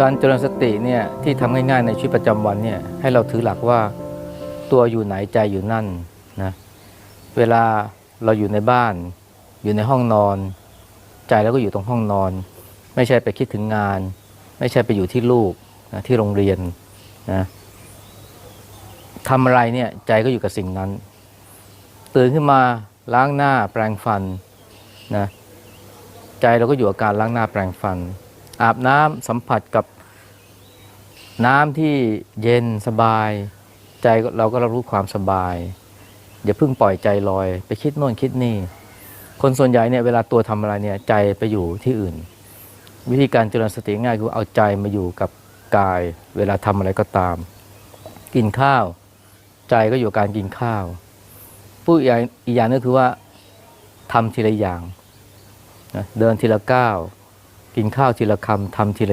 การเจริญสติเนี่ยที่ทำง่ายๆในชีวิตประจำวันเนี่ยให้เราถือหลักว่าตัวอยู่ไหนใจอยู่นั่นนะเวลาเราอยู่ในบ้าน อยู่ในห้องนอน ใจเราก็อยู่ตรงห้องนอน ไม่ใช่ไปคิดถึงงาน ไม่ใช่ไปอยู่ที่ลูกนะที่โรงเรียนนะทำอะไรเนี่ยใจก็อยู่กับสิ่งนั้น ตื่นขึ้นมาล้างหน้าแปรงฟันนะใจเราก็อยู่กับการล้างหน้าแปรงฟัน อาบน้ำสัมผัสกับน้ำที่เย็นสบาย ใจเราก็รับรู้ความสบายอย่าเพิ่งปล่อยใจลอย ไปคิดโน่นคิดนี่ คนส่วนใหญ่เนี่ยเวลาตัวทำอะไรเนี่ยใจไปอยู่ที่อื่น วิธีการเจริญสติง่ายคือเอาใจมาอยู่กับกาย เวลาทำอะไรก็ตาม กินข้าว ใจก็อยู่การกินข้าวพูดอีกอย่างอีกอย่างนึงคือว่าทำทีละอย่างนะเดินทีละก้าว กินข้าวทีละคำทำทีละ